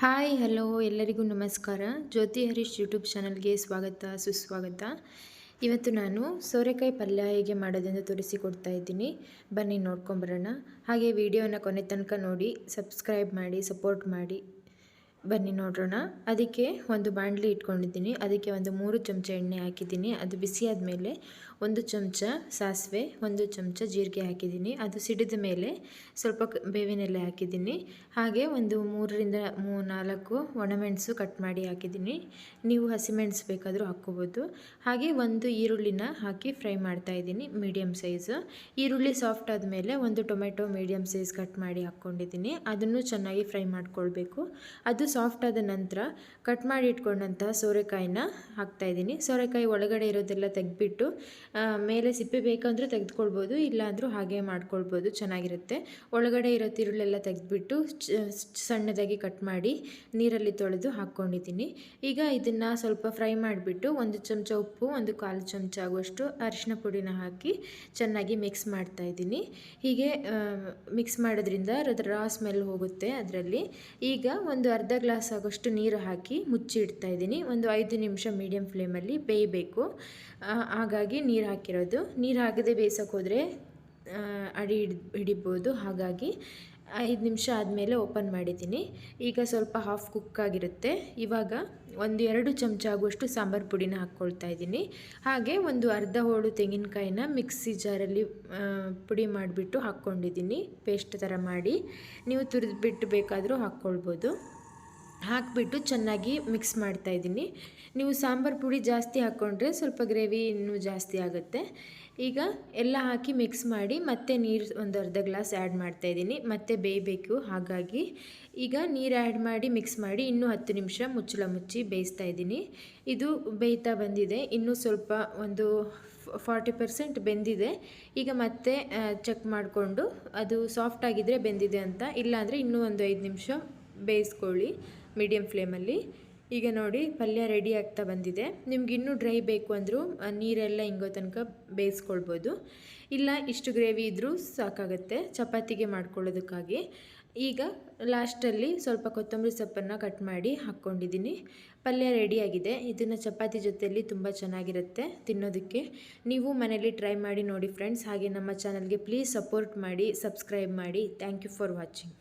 Hi, hello, ಎಲ್ಲರಿಗೂ ನಮಸ್ಕಾರ. ಜ್ಯೋತಿ Harish YouTube ಚಾನಲ್ಗೆ ಸ್ವಾಗತ, ಸುಸ್ವಾಗತ. ಇವತ್ತು ನಾನು ಸೋರೆಕಾಯಿ ಪಲ್ಯ ಹೇಗೆ ಮಾಡೋದೆಂದು ತೋರಿಸಿಕೊಡ್ತಾ ಇದ್ದೀನಿ. ಬನ್ನಿ ನೋಡ್ಕೊಂಬರೋಣ. ಹಾಗೆ ವಿಡಿಯೋನ ಕೊನೆ ತನಕ ನೋಡಿ, ಸಬ್ಸ್ಕ್ರೈಬ್ ಮಾಡಿ, ಸಪೋರ್ಟ್ ಮಾಡಿ. ಬನ್ನಿ ನೋಡೋಣ ಅದಕ್ಕೆ ಒಂದು ಬಾಣಲಿ ಇಟ್ಕೊಂಡಿದ್ದೀನಿ. ಅದಕ್ಕೆ ಒಂದು ಮೂರು ಚಮಚ ಎಣ್ಣೆ ಹಾಕಿದ್ದೀನಿ. ಅದು ಬಿಸಿ ಆದಮೇಲೆ ಒಂದು ಚಮಚ ಸಾಸಿವೆ, ಒಂದು ಚಮಚ ಜೀರಿಗೆ ಹಾಕಿದ್ದೀನಿ. ಅದು ಸಿಡಿದ ಮೇಲೆ ಸ್ವಲ್ಪ ಬೇವಿನೆಲೆ ಹಾಕಿದ್ದೀನಿ. ಹಾಗೆ ಒಂದು ಮೂರರಿಂದ ಮೂ, ನಾಲ್ಕು ಒಣಮೆಣಸು ಕಟ್ ಮಾಡಿ ಹಾಕಿದ್ದೀನಿ. ನೀವು ಹಸಿಮೆಣಸು ಬೇಕಾದರೂ ಹಾಕ್ಕೋಬೋದು. ಹಾಗೆ ಒಂದು ಈರುಳ್ಳಿನ ಹಾಕಿ ಫ್ರೈ ಮಾಡ್ತಾ ಇದ್ದೀನಿ ಮೀಡಿಯಮ್ ಸೈಜು. ಈರುಳ್ಳಿ ಸಾಫ್ಟ್ ಆದಮೇಲೆ ಒಂದು ಟೊಮೆಟೊ ಮೀಡಿಯಮ್ ಸೈಜ್ ಕಟ್ ಮಾಡಿ ಹಾಕ್ಕೊಂಡಿದ್ದೀನಿ. ಅದನ್ನು ಚೆನ್ನಾಗಿ ಫ್ರೈ ಮಾಡ್ಕೊಳ್ಬೇಕು. ಅದು ಸಾಫ್ಟ್ ಆದ ನಂತರ ಕಟ್ ಮಾಡಿ ಇಟ್ಕೊಂಡಂತಹ ಸೋರೆಕಾಯಿನ ಹಾಕ್ತಾಯಿದ್ದೀನಿ ಸೋರೆಕಾಯಿ ಒಳಗಡೆ ಇರೋದೆಲ್ಲ ತೆಗೆದ್ಬಿಟ್ಟು ಮೇಲೆ ಸಿಪ್ಪೆ ಬೇಕಂದ್ರೆ ತೆಗೆದುಕೊಳ್ಬೋದು, ಇಲ್ಲಾಂದರೂ ಹಾಗೆ ಮಾಡ್ಕೊಳ್ಬೋದು, ಚೆನ್ನಾಗಿರುತ್ತೆ. ಒಳಗಡೆ ಇರೋ ತಿರುಳೆಲ್ಲ ತೆಗೆದ್ಬಿಟ್ಟು ಸಣ್ಣದಾಗಿ ಕಟ್ ಮಾಡಿ ನೀರಲ್ಲಿ ತೊಳೆದು ಹಾಕ್ಕೊಂಡಿದ್ದೀನಿ. ಈಗ ಇದನ್ನು ಸ್ವಲ್ಪ ಫ್ರೈ ಮಾಡಿಬಿಟ್ಟು ಒಂದು ಚಮಚ ಉಪ್ಪು, ಒಂದು ಕಾಲು ಚಮಚ ಆಗುವಷ್ಟು ಅರಿಶಿನ ಪುಡಿನ ಹಾಕಿ ಚೆನ್ನಾಗಿ ಮಿಕ್ಸ್ ಮಾಡ್ತಾಯಿದ್ದೀನಿ ಹೀಗೆ ಮಿಕ್ಸ್ ಮಾಡೋದ್ರಿಂದ ಅದರ ರಾ ಸ್ಮೆಲ್ ಹೋಗುತ್ತೆ ಅದರಲ್ಲಿ. ಈಗ ಒಂದು ಗ್ಲಾಸ್ ಆಗೋಷ್ಟು ನೀರು ಹಾಕಿ ಮುಚ್ಚಿ ಇಡ್ತಾ ಇದ್ದೀನಿ. ಒಂದು ಐದು ನಿಮಿಷ ಮೀಡಿಯಂ ಫ್ಲೇಮಲ್ಲಿ ಬೇಯಬೇಕು. ಹಾಗಾಗಿ ನೀರು ಹಾಕಿರೋದು. ನೀರು ಹಾಕದೆ ಬೇಯಿಸೋಕೆ ಹೋದರೆ ಅಡಿ ಹಿಡ್, ಹಿಡಿಬೋದು. ಹಾಗಾಗಿ ಐದು ನಿಮಿಷ ಆದಮೇಲೆ ಓಪನ್ ಮಾಡಿದ್ದೀನಿ. ಈಗ ಸ್ವಲ್ಪ ಹಾಫ್ ಕುಕ್ ಆಗಿರುತ್ತೆ. ಇವಾಗ ಒಂದು ಎರಡು ಚಮಚ ಆಗುವಷ್ಟು ಸಾಂಬಾರು ಪುಡಿನ ಹಾಕ್ಕೊಳ್ತಾ ಇದ್ದೀನಿ. ಹಾಗೆ ಒಂದು ಅರ್ಧ ಹೋಳು ತೆಂಗಿನಕಾಯಿನ ಮಿಕ್ಸಿ ಜಾರಲ್ಲಿ ಪುಡಿ ಮಾಡಿಬಿಟ್ಟು ಹಾಕ್ಕೊಂಡಿದ್ದೀನಿ ಪೇಸ್ಟ್ ಥರ ಮಾಡಿ. ನೀವು ತುರಿದ್ಬಿಟ್ಟು ಬೇಕಾದರೂ ಹಾಕ್ಕೊಳ್ಬೋದು ಹಾಕಿಬಿಟ್ಟು ಚೆನ್ನಾಗಿ ಮಿಕ್ಸ್ ಮಾಡ್ತಾಯಿದ್ದೀನಿ ನೀವು ಸಾಂಬಾರು ಪುಡಿ ಜಾಸ್ತಿ ಹಾಕ್ಕೊಂಡ್ರೆ ಸ್ವಲ್ಪ ಗ್ರೇವಿ ಇನ್ನೂ ಜಾಸ್ತಿ ಆಗುತ್ತೆ. ಈಗ ಎಲ್ಲ ಹಾಕಿ ಮಿಕ್ಸ್ ಮಾಡಿ ಮತ್ತೆ ನೀರು ಒಂದು ಅರ್ಧ ಗ್ಲಾಸ್ ಆ್ಯಡ್ ಮಾಡ್ತಾಯಿದ್ದೀನಿ ಮತ್ತೆ ಬೇಯಬೇಕು, ಹಾಗಾಗಿ ಈಗ ನೀರು ಆ್ಯಡ್ ಮಾಡಿ ಮಿಕ್ಸ್ ಮಾಡಿ ಇನ್ನೂ ಹತ್ತು ನಿಮಿಷ ಮುಚ್ಚಳ ಮುಚ್ಚಿ ಬೇಯಿಸ್ತಾ ಇದ್ದೀನಿ. ಇದು ಬೇಯ್ತಾ ಬಂದಿದೆ, ಇನ್ನೂ ಸ್ವಲ್ಪ ಒಂದು ಫಾರ್ಟಿ ಪರ್ಸೆಂಟ್ ಬೆಂದಿದೆ. ಈಗ ಮತ್ತೆ ಚೆಕ್ ಮಾಡಿಕೊಂಡು ಅದು ಸಾಫ್ಟ್ ಆಗಿದ್ದರೆ ಬೆಂದಿದೆ ಅಂತ, ಇಲ್ಲಾಂದರೆ ಇನ್ನೂ ಒಂದು ಐದು ನಿಮಿಷ ಬೇಯಿಸ್ಕೊಳ್ಳಿ. ಮೀಡಿಯಮ್ ಫ್ಲೇಮಲ್ಲಿ ಈಗ ನೋಡಿ, ಪಲ್ಯ ರೆಡಿ ಆಗ್ತಾ ಬಂದಿದೆ. ನಿಮ್ಗೆ ಇನ್ನೂ ಡ್ರೈ ಬೇಕು ಅಂದರೂ ನೀರೆಲ್ಲ ಹಿಂಗೋ ತನಕ ಬೇಯಿಸ್ಕೊಳ್ಬೋದು. ಇಲ್ಲ, ಇಷ್ಟು ಗ್ರೇವಿ ಇದ್ದರೂ ಸಾಕಾಗುತ್ತೆ, ಚಪಾತಿಗೆ ಮಾಡ್ಕೊಳ್ಳೋದಕ್ಕಾಗಿ. ಈಗ ಲಾಸ್ಟಲ್ಲಿ ಸ್ವಲ್ಪ ಕೊತ್ತಂಬರಿ ಸೊಪ್ಪನ್ನು ಕಟ್ ಮಾಡಿ ಹಾಕ್ಕೊಂಡಿದ್ದೀನಿ. ಪಲ್ಯ ರೆಡಿಯಾಗಿದೆ ಇದನ್ನು ಚಪಾತಿ ಜೊತೆಯಲ್ಲಿ ತುಂಬ ಚೆನ್ನಾಗಿರುತ್ತೆ ತಿನ್ನೋದಕ್ಕೆ. ನೀವು ಮನೇಲಿ ಟ್ರೈ ಮಾಡಿ ನೋಡಿ ಫ್ರೆಂಡ್ಸ್ ಹಾಗೆ ನಮ್ಮ ಚಾನಲ್ಗೆ ಪ್ಲೀಸ್ ಸಪೋರ್ಟ್ ಮಾಡಿ ಸಬ್ಸ್ಕ್ರೈಬ್ ಮಾಡಿ. Thank you for watching